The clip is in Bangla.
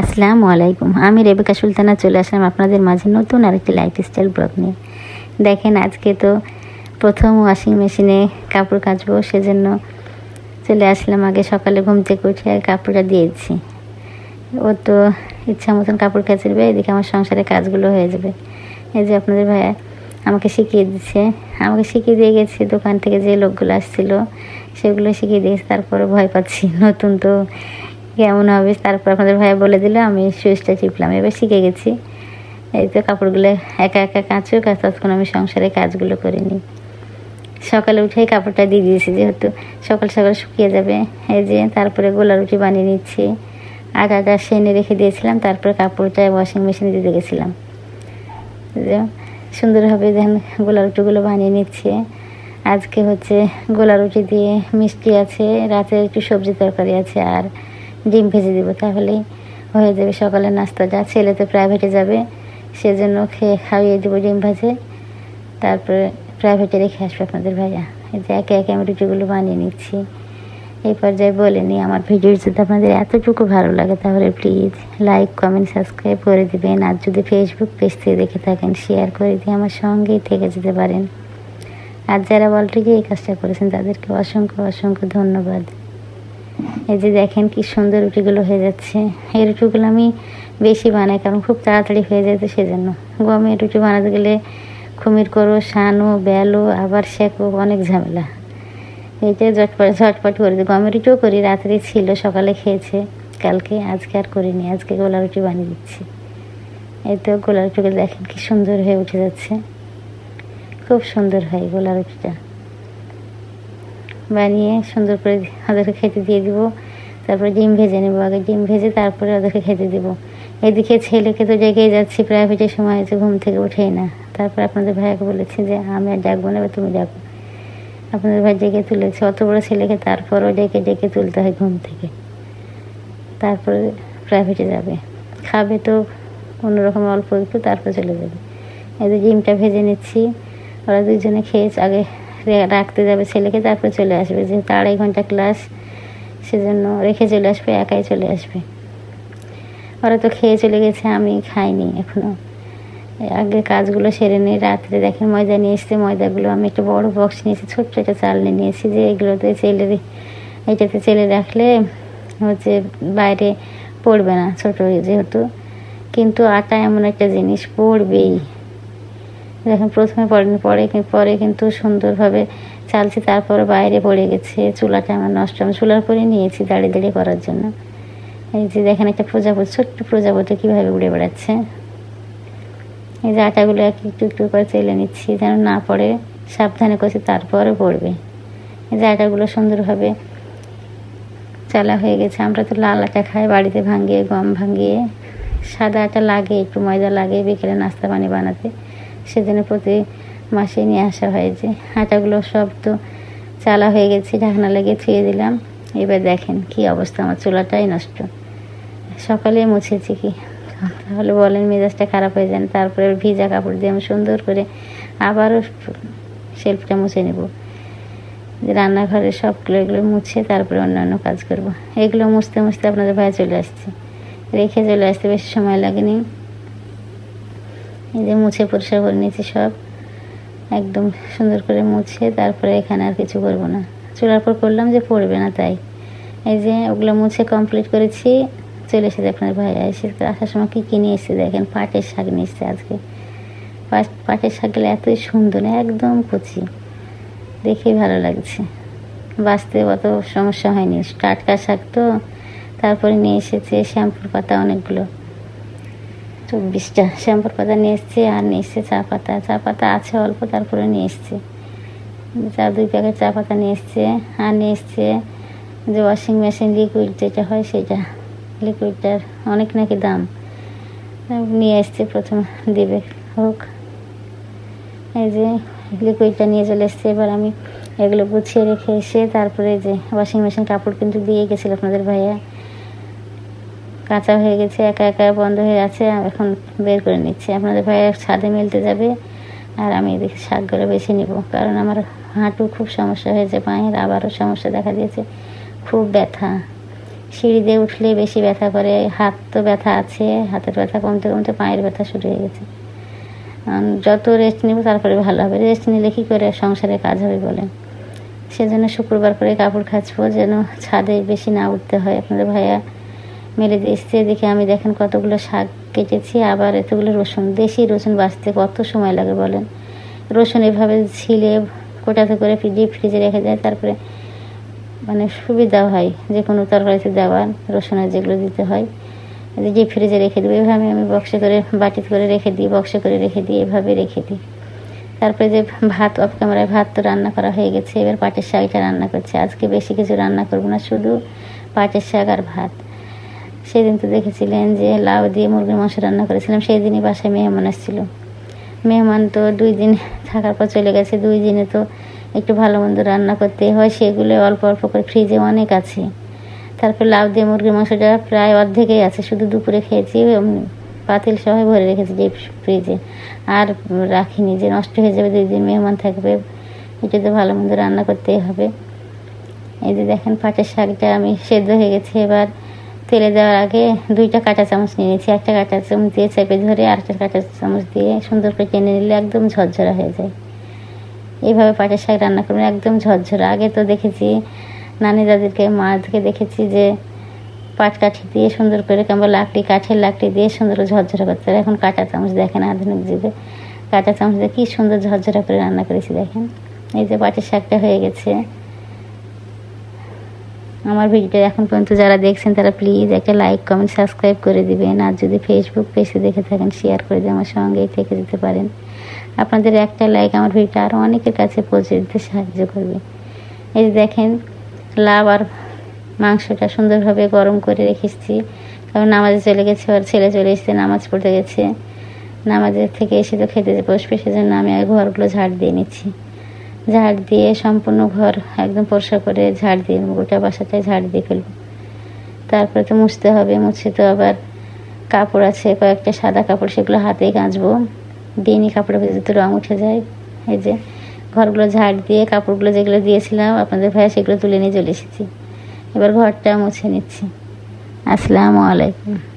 আসসালামু আলাইকুম। আমি রেবেকা সুলতানা, চলে আসলাম আপনাদের মাঝে নতুন আরেকটি লাইফস্টাইল ব্লগ নিয়ে। দেখেন, আজকে তো প্রথম ওয়াশিং মেশিনে কাপড় কাচবো, সেজন্য চলে আসলাম আগে সকালে ঘুম থেকে উঠে আর কাপড়টা দিয়েছি। ও তো ইচ্ছা মতন কাপড় কাচবে, এদিকে আমার সংসারে কাজগুলো হয়ে যাবে। এই যে আপনাদের ভাইয়া আমাকে শিখিয়ে দিচ্ছে। আমাকে শিখিয়ে দিয়ে গেছে, দোকান থেকে যে লোকগুলো আসছিল, সেগুলো শিখিয়ে দিয়েছে তারপরে ভয় পাচ্ছি। নতুন তো কেমন হবে? তারপর আপনাদের ভাইয়া বলে দিল, আমি সুইচটা চিপলাম। এবার শিখে গেছি। এই তো কাপড়গুলো একা একা কাচুক আর ততক্ষণ আমি সংসারে কাজগুলো করে নিই। সকালে উঠেই কাপড়টা দিয়ে দিয়েছি যেহেতু। সকাল সকাল শুকিয়ে যাবে। এই যে তারপরে গোলা রুটি বানিয়ে নিচ্ছি। আটাটা সেনে রেখে দিয়েছিলাম, তারপরে কাপড়টা ওয়াশিং মেশিনে দিতে গেছিলাম। যে সুন্দরভাবে দেখেন গোলা রুটিগুলো বানিয়ে নিচ্ছে। আজকে হচ্ছে গোলা রুটি দিয়ে মিষ্টি আছে, রাতে একটু সবজি তরকারি আছে আর ডিম ভেজে দেবো, তাহলেই হয়ে যাবে সকালের নাস্তাটা ছেলে তো প্রাইভেটে যাবে, সেজন্য খেয়ে খাইয়ে দেবো ডিম ভাজে। তারপরে প্রাইভেটে রেখে আসবে আপনাদের ভাইয়া। এই যে একে একে আমি রুটিগুলো বানিয়ে নিচ্ছি। এই পর্যায়ে বলে নিই, আমার ভিডিও যদি আপনাদের এতটুকু ভালো লাগে তাহলে প্লিজ লাইক কমেন্ট সাবস্ক্রাইব করে দিবেন। আর যদি ফেসবুক পেজ থেকে দেখে থাকেন শেয়ার করে দিয়ে আমার সঙ্গেই থেকে যেতে পারেন। আর যারা অলরেডি এই কাজটা করেছেন, তাদেরকে অসংখ্য অসংখ্য ধন্যবাদ। এই যে দেখেন কি সুন্দর রুটিগুলো হয়ে যাচ্ছে। এই রুটিগুলো আমি বেশি বানাই কারণ খুব তাড়াতাড়ি হয়ে যায় তো সেজন্য। গমের রুটি বানাতে গেলে খুমির করো সানো বেলো আবার শেখো অনেক ঝামেলা। এইটা ঝটপট ঝটপট করে দিই। গমের রুটিও করি, রাত্রে ছিল, সকালে খেয়েছে, কালকে, আজকে আর করিনি, আজকে গোলা রুটি বানিয়ে দিচ্ছি। এই তো গোলা রুটিগুলো দেখেন কি সুন্দর হয়ে উঠে যাচ্ছে। খুব সুন্দর হয় গোলা রুটিটা। বানিয়ে সুন্দর করে ওদেরকে খেতে দিয়ে দিব। তারপরে ডিম ভেজে নেব আগে। ডিম ভেজে তারপরে ওদেরকে খেতে দিব। এদিকে ছেলেকে তো জেগেই যাচ্ছি, প্রাইভেটের সময় হয়েছে, ঘুম থেকে উঠেই না। তারপর আপনাদের ভাইয়াকে বলেছি যে, আমি আর ডাকবো না তুমি ডাকো আপনাদের ভাই ডেকে তুলেছে। অত বড় ছেলেকে তারপরও ডেকে ডেকে তুলতে হয় ঘুম থেকে। তারপরে প্রাইভেটে যাবে। খাবে তো রকম অল্প একটু, তারপর চলে যাবে। এই ডিমটা ভেজে নিচ্ছি। ওরা দুজনে খেয়েছে আগে রাখতে যাবে ছেলেকে, তারপরে চলে আসবে। যেহেতু আড়াই ঘণ্টা ক্লাস সেজন্য রেখে চলে আসবে, একাই চলে আসবে। ওরা তো খেয়ে চলে গেছে, আমি খাইনি এখনও আগে কাজগুলো সেরে নিই, রাত্রে দেখেন ময়দা নিয়ে এসছে, ময়দাগুলো আমি একটা বড় বক্স নিয়েছি, ছোট্ট একটা চালনি নিয়েছি, যে এগুলোতে চেলে এইটাতে চেলে রাখলে হচ্ছে বাইরে পড়বে না ছোটো, যেহেতু। কিন্তু আটা এমন একটা জিনিস, পড়বেই। দেখেন প্রথমে পড়েনি পরে পরে কিন্তু সুন্দরভাবে চালছি, তারপরে বাইরে পড়ে গেছে। চুলাটা আমার নষ্ট, আমি চুলার পরে নিয়েছি দাঁড়িয়ে দাঁড়িয়ে করার জন্য। এই যে দেখেন একটা প্রজাপতি, ছোট্ট প্রজাপতি কীভাবে উড়ে বেড়াচ্ছে। এই যে আটাগুলো এক একটু একটু করে চেলে নিচ্ছি, যেন না পড়ে, সাবধানে করছি তারপরে পড়বে। এই যে আটাগুলো সুন্দরভাবে চালা হয়ে গেছে। আমরা তো লাল আটা খাই, বাড়িতে ভাঙিয়ে, গম ভাঙিয়ে। সাদা আটা লাগে, একটু ময়দা লাগে, বিকেলে নাস্তা পানি বানাতে। সেজন্য প্রতি মাসে নিয়ে আসা হয় যে আটাগুলো সব তো চালা হয়ে গেছে, ঢাকনা লাগিয়ে থুয়ে দিলাম। এবার দেখেন কি অবস্থা, আমার চুলাটাই নষ্ট। সকালে মুছেছি কি? তাহলে বলেন মেজাজটা খারাপ হয়ে যায় তারপরে ভিজা কাপড় দিয়ে আমি সুন্দর করে আবারও শেল্ফটা মুছে নেব। যে রান্নাঘরের সবগুলো এগুলো মুছে তারপরে অন্যান্য কাজ করব। এগুলো মুছতে মুছতে আপনাদের ভাই চলে আসছে। রেখে চলে আসতে বেশি সময় লাগেনি। এই যে মুছে পরিষ্কার করে নিয়েছি সব। একদম সুন্দর করে মুছে, তারপরে এখানে আর কিছু করব না। চুলার পর করলাম যে পড়বে না তাই। এই যে ওগুলো মুছে কমপ্লিট করেছি। চলে এসেছে আপনার ভাই, এসে আসার সময় কী কিনে এসেছে দেখেন, পাটের শাক নিয়ে এসেছে আজকে। পাট- পাটের শাকগুলো এতই সুন্দর না একদম কচি। দেখেই ভালো লাগছে। বাঁচতে অত সমস্যা হয়নি। টাটকা শাক তো। তারপরে নিয়ে এসেছে শ্যাম্পুর পাতা অনেকগুলো। চব্বিশটা। শ্যাম্পুর পাতা নিয়ে এসছে, আর নিয়ে এসছে চা পাতা। চা পাতা আছে অল্প, তারপরে নিয়ে এসছে। চা, দুই প্যাকেট চা পাতা নিয়ে এসছে, আর নিয়ে এসছে যে ওয়াশিং মেশিন লিকুইড যেটা হয় সেটা। লিকুইডটার অনেক নাকি দাম। নিয়ে এসছে, প্রথম দেবে হোক। এই যে লিকুইডটা নিয়ে চলে এসছে, এবার আমি এগুলো গুছিয়ে রেখে এসে তারপরে যে ওয়াশিং মেশিন কাপড় কিন্তু দিয়ে গেছিল আপনাদের ভাইয়া। কাঁচা হয়ে গেছে, একা একা বন্ধ হয়ে আছে, এখন বের করে নিচ্ছি। আপনাদের ভাইয়া ছাদে মেলতে যাবে আর আমি এদিকে শাকগুলো বেছে নিব। কারণ আমার হাঁটু খুব সমস্যা হয়েছে, পায়ের আবারও সমস্যা দেখা দিয়েছে। খুব ব্যথা। সিঁড়ি দিয়ে উঠলে বেশি ব্যথা করে, হাত তো ব্যথা আছে, হাতের ব্যথা কমতে কমতে পায়ের ব্যথা শুরু হয়ে গেছে। যত রেস্ট নেব তারপরে ভালো হবে। রেস্ট নিলে কী করে সংসারে কাজ হবে বলেন? সেজন্য শুক্রবার করে কাপড় খাঁচবো, যেন ছাদে বেশি না উঠতে হয়। আপনাদের ভাইয়া দিয়ে এসছে দেখে আমি দেখেন কতগুলো শাক কেটেছি, আবার এতগুলো রসুন, দেশি রসুন বাঁচতে কত সময় লাগে বলেন? রসুন এভাবে ছিলে, কোটাতে করে ডিপ ফ্রিজে রেখে দেয়, তারপরে মানে সুবিধা হয়, যে কোনো তরকারিতে দেওয়ার রসুনের যেগুলো দিতে হয়। ডিপ ফ্রিজে রেখে দেবো, এভাবে আমি বক্সে করে, বাটিতে করে রেখে দিই বক্সে করে রেখে দিই, এভাবে রেখে দিই। তারপরে যে ভাত অফ ক্যামেরায় ভাত তো রান্না করা হয়ে গেছে, এবার পাটের শাকটা রান্না করছে। আজকে বেশি কিছু রান্না করব না, শুধু পাটের শাক আর ভাত। সেদিন তো দেখেছিলেন যে লাউ দিয়ে মুরগির মাংস রান্না করেছিলাম সেই দিনই বাসায় মেহমান আসছিল। মেহমান তো দুই দিন থাকার পর চলে গেছে, দুই দিনে তো একটু ভালো মন্দ রান্না করতে হয়, সেগুলো অল্প অল্প করে ফ্রিজে অনেক আছে। তারপর লাউ দিয়ে মুরগির মাংসটা প্রায় অর্ধেকই আছে, শুধু দুপুরে খেয়েছি পাতিল সহ ভরে রেখেছি যে ফ্রিজে। আর রাখিনি যে নষ্ট হয়ে যাবে, দুই দিন মেহমান থাকবে, এটা তো ভালো মন্দ রান্না করতেই হবে। এই যে দেখেন, পাটের শাকটা আমি সেদ্ধ হয়ে গেছে, এবার তেলে দেওয়ার আগে দুইটা কাঁচা চামচ নিয়ে নিয়েছি। একটা কাঁচা চামচ দিয়ে চেপে ধরে আরেকটা কাঁচা চামচ দিয়ে সুন্দর করে টেনে নিলে একদম ঝরঝরা হয়ে যায়। এইভাবে পাটের শাক রান্না করবেন একদম ঝরঝরা। আগে তো দেখেছি, নানি দাদিকে মাকে দেখেছি যে পাট কাঠি দিয়ে সুন্দর করে কিংবা লাকড়ি, কাঠের লাকড়ি দিয়ে সুন্দর করে ঝরঝরা করতে হবে এখন কাঁচা চামচ দেখেন আধুনিক যুগে। কাঁচা চামচ দিয়ে কী সুন্দর ঝরঝরা করে রান্না করেছি দেখেন। এই যে পাটের শাকটা হয়ে গেছে। আমার ভিডিওটা এখন পর্যন্ত যারা দেখছেন, তারা প্লিজ একটা লাইক কমেন্ট সাবস্ক্রাইব করে দিবেন। আর যদি ফেসবুক পেজে দেখে থাকেন শেয়ার করে দিয়ে আমার সঙ্গেই থেকে যেতে পারেন। আপনাদের একটা লাইক আমার ভিডিওটা আরও অনেকের কাছে পৌঁছে দিতে সাহায্য করবে। এই দেখেন লাভ আর মাংসটা সুন্দরভাবে গরম করে রেখেছি। কারণ নামাজে চলে গেছে, ওর ছেলে চলে এসেছে, নামাজ পড়তে গেছে। নামাজের থেকে এসে তো খেতে বসবে, সেজন্য আমি ঘরগুলো ঝাড় দিয়ে নিচ্ছি। ঝাড় দিয়ে সম্পূর্ণ ঘর একদম পরিষ্কার করে ঝাড় দিয়ে গোটা বাসাটায় ঝাড় দিয়ে ফেলব। তারপরে তো মুছতে হবে, মুছে তো আবার কাপড় আছে, কয়েকটা সাদা কাপড় সেগুলো হাতেই কাচবো দিনই কাপড়ের ভিতরে তো রঙ উঠে যায়। এই যে ঘরগুলো ঝাড় দিয়ে কাপড়গুলো যেগুলো দিয়েছিলাম, আপনাদের ভাইয়া সেগুলো তুলে নিয়ে চলে এসেছি। এবার ঘরটা মুছে নিচ্ছি। আসসালামু আলাইকুম।